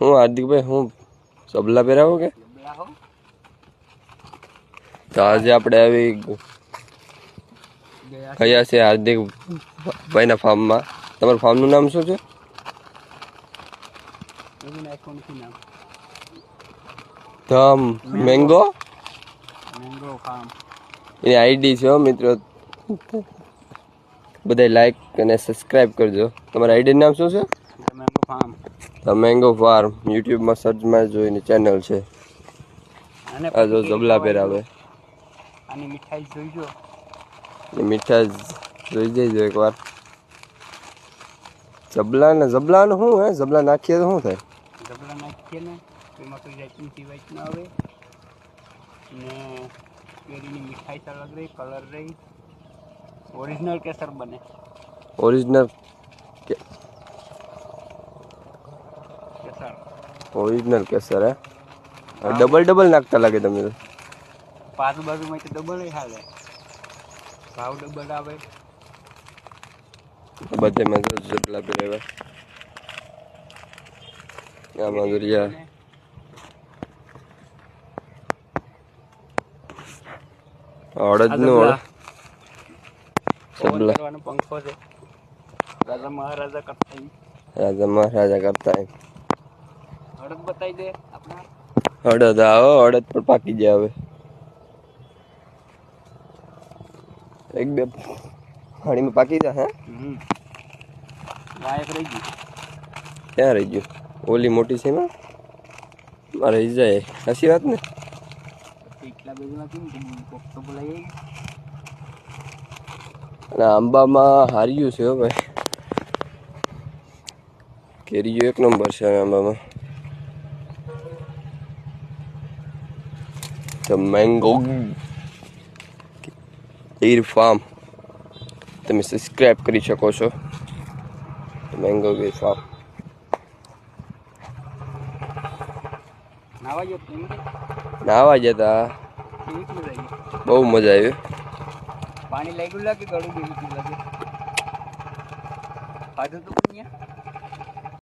હું હાર્દિકભાઈ હું સબલા પહેરાવો કે? તો આજે આપણે આવી ગયા છે હાર્દિક ભાઈના ફાર્મમાં. તમારા ફાર્મનું નામ શું છે? ધમ, મેંગો? એની આઈડી છે મિત્રો. બધા લાઈક અને સબસ્ક્રાઇબ કરજો. તમારા આઈડી નામ શું છે? ફાર્મ ધ મેંગો ફાર્મ યુટ્યુબમાં સર્ચમાં જોઈને ચેનલ છે. અને આ જો જબલા પહેરાવે આની મીઠાઈ જોઈજો ને મીઠાઈ જોઈ જઈજો એકવાર. જબલા ને જબલાનું શું હે? જબલા નાખીએ તો શું થાય? જબલા નાખીએ ને એમાં કોઈ જાતની સિવાય ના આવે. ને કેરીની મીઠાઈ અલગ રહી કલર રહી. ઓરિજિનલ કેસર બને. ઓરિજિનલ કેસર ઓરિજિનલ કેસર હે? ડબલ ડબલ નાખતા લાગે તમે પાંચ બાજુમાં તો ડબલ હાલે. ભાવ ડબલ આવે. બધામાં જો જબલા પહેરાવ્યા આમાં દુરિયા અડદનું અડદ. નું સબલા. પંખો છે. રાજા મહારાજા કરતા રાજા મહારાજા કરતા હળદ બતાવી દે આપણા. અડદ આવો અડદ પણ પાકી જાય હવે. એક બે પાણીમાં પાકી જાય હે? હમ. રહી ગયું. ક્યાં રહી ગયું? ઓલી મોટી છે ને? મારે રહી જાય. હસી વાત ને? એટલા બધું નથી કોક તો બોલાય અને આંબામાં હાર્યું છે હો ભાઈ. કેરીઓ એક નંબર છે આંબામાં. ધ મેંગો ગીર ફાર્મ તમે સબસ્ક્રાઈબ કરી શકો છો. મેંગો ગીર ફાર્મ નાવા જતા. બહુ મજા આવી. પાણી લાગ્યું લાગે ગળું બેસી લાગે. ખાધું તો